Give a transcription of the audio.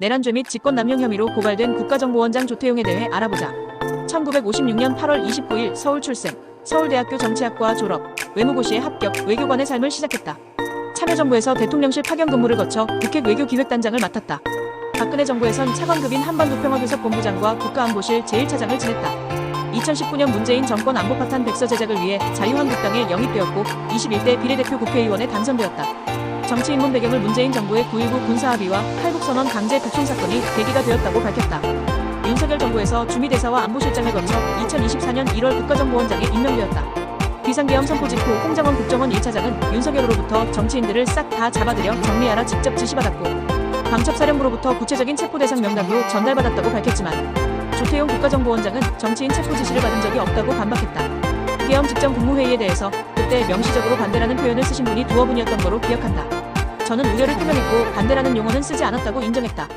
내란죄 및 직권남용 혐의로 고발된 국가정보원장 조태용에 대해 알아보자. 1956년 8월 29일 서울 출생, 서울대학교 정치학과 졸업, 외무고시에 합격, 외교관의 삶을 시작했다. 참여정부에서 대통령실 파견 근무를 거쳐 국회 외교기획단장을 맡았다. 박근혜 정부에선 차관급인 한반도평화교섭본부장과 국가안보실 제1차장을 지냈다. 2019년 문재인 정권 안보 파탄 백서 제작을 위해 자유한국당에 영입되었고 21대 비례대표 국회의원에 당선되었다. 정치 입문 배경을 문재인 정부의 9.19 군사합의와 탈북선언 강제 북송 사건이 계기가 되었다고 밝혔다. 윤석열 정부에서 주미대사와 안보실장을 거쳐 2024년 1월 국가정보원장에 임명되었다. 비상계엄 선포 직후 홍장원 국정원 1차장은 윤석열로부터 정치인들을 싹 다 잡아들여 정리하라 직접 지시받았고 방첩사령부로부터 구체적인 체포 대상 명단도 전달받았다고 밝혔지만 조태용 국가정보원장은 정치인 체포 지시를 받은 적이 없다고 반박했다. 계엄 직전 국무회의에 대해서 그때 명시적으로 반대라는 표현을 쓰신 분이 두어 분이었던 거로 기억한다. 저는 우려를 표명했고 반대라는 용어는 쓰지 않았다고 인정했다.